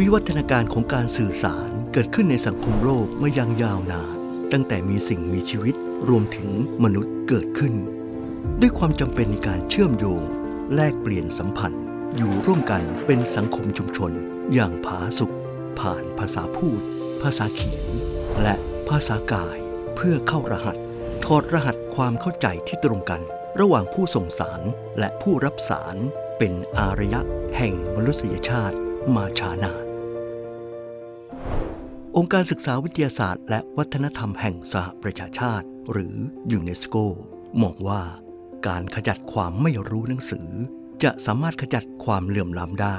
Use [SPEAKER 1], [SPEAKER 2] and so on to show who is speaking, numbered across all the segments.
[SPEAKER 1] วิวัฒนาการของการสื่อสารเกิดขึ้นในสังคมโลกมายังยาวนานตั้งแต่มีสิ่งมีชีวิตรวมถึงมนุษย์เกิดขึ้น ด้วยความจำเป็นในการเชื่อมโยง แลกเปลี่ยนสัมพันธ์ อยู่ร่วมกันเป็นสังคมชุมชน อย่างผาสุกผ่านภาษาพูด ภาษาเขียน และภาษากาย เพื่อเข้ารหัสถอดรหัสความเข้าใจที่ตรงกัน ระหว่างผู้ส่งสารและผู้รับสารเป็นอารยะแห่งมนุษยชาติ มาช้านาน องค์การศึกษาวิทยาศาสตร์ และวัฒนธรรมแห่งสหประชาชาติ หรือยูเนสโกมองว่าการขจัดความไม่รู้หนังสือ จะสามารถขจัดความเหลื่อมล้ำได้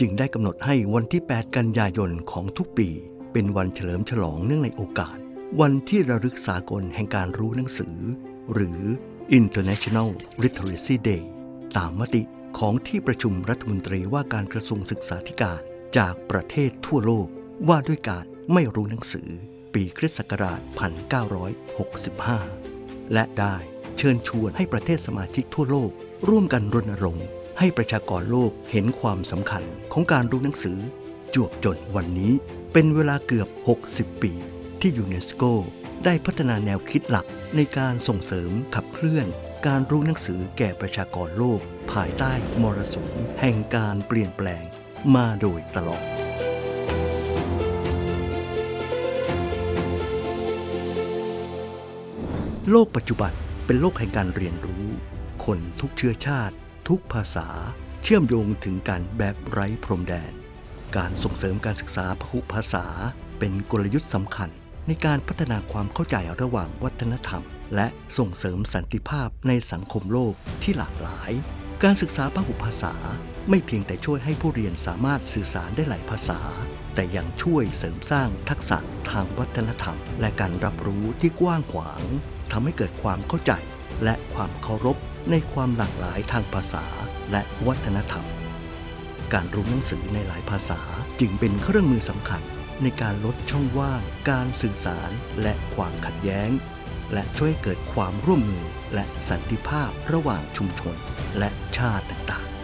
[SPEAKER 1] จึงได้กำหนดให้วันที่ 8 กันยายนของทุกปี เป็นวันเฉลิมฉลองเนื่องในโอกาส วันที่ระลึกสากลแห่งการรู้หนังสือ หรือ International Literacy Day ตามมติ ของที่ประชุมรัฐมนตรีว่าการกระทรวงศึกษาธิการจากประเทศทั่วโลกว่าด้วยการไม่รู้หนังสือ ปีคริสต์ศักราช 1965 และได้เชิญชวนให้ประเทศสมาชิกทั่วโลก ร่วมกันรณรงค์ให้ประชากรโลกเห็นความสำคัญของการรู้หนังสือ จวบจนวันนี้เป็นเวลาเกือบ 60 ปี ที่ยูเนสโก ได้พัฒนาแนวคิดหลักในการส่งเสริมขับเคลื่อน การรู้หนังสือแก่ประชากรโลก ภายใต้มรสุมแห่งการเปลี่ยนแปลงมาโดยตลอดโลกปัจจุบันเป็นโลกแห่งการเรียนรู้ คนทุกเชื้อชาติ ทุกภาษา เชื่อมโยงถึงกันแบบไร้พรมแดน การส่งเสริมการศึกษาพหุภาษา เป็นกลยุทธ์สำคัญ ในการพัฒนาความเข้าใจระหว่างวัฒนธรรม และส่งเสริมสันติภาพในสังคมโลกที่หลากหลาย การศึกษาพหุภาษา ไม่เพียงแต่ช่วยให้ผู้เรียนสามารถสื่อสารได้หลายภาษา แต่ยังช่วยเสริมสร้างทักษะทางวัฒนธรรม และการรับรู้ที่กว้างขวางทำให้เกิดความเข้าใจ และความเคารพในความหลากหลายทางภาษาและวัฒนธรรม การรู้หนังสือในหลายภาษาจึงเป็นเครื่องมือสำคัญ ในการลดช่องว่าง การสื่อสารและความขัดแย้ง และช่วยเกิดความร่วมมือและสันติภาพระหว่างชุมชนและชาติต่างๆ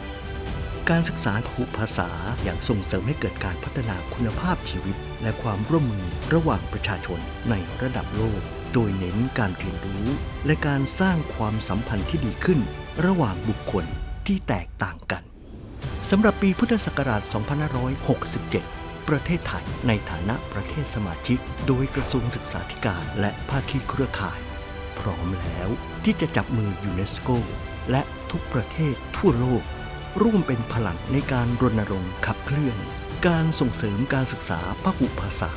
[SPEAKER 1] การศึกษาผูภาษาอย่างส่งเสริมให้เกิดการพัฒนาคุณภาพชีวิต และความร่วมมือระหว่างประชาชนในระดับโลก โดยเน้นการเรียนรู้ และการสร้างความสัมพันธ์ที่ดีขึ้น ระหว่างบุคคลที่แตกต่างกันสำหรับปีพุทธศักราช 2567 ประเทศไทยในฐานะประเทศสมาชิก โดยกระทรวงศึกษาธิการและภาคีเครือข่าย พร้อมแล้วที่จะจับมือยูเนสโก และทุกประเทศทั่วโลก ร่วมเป็นพลังในการรณรงค์ขับเคลื่อน การส่งเสริมการศึกษาพหุภาษา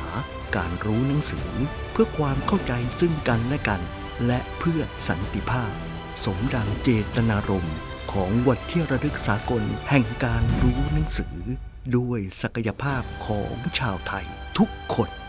[SPEAKER 1] การรู้หนังสือ เพื่อความเข้าใจซึ่งกันและกัน และเพื่อสันติภาพ สมดังเจตนารมณ์ ของวันที่ระลึกสากลแห่งการรู้หนังสือ ด้วยศักยภาพของชาวไทยทุกคน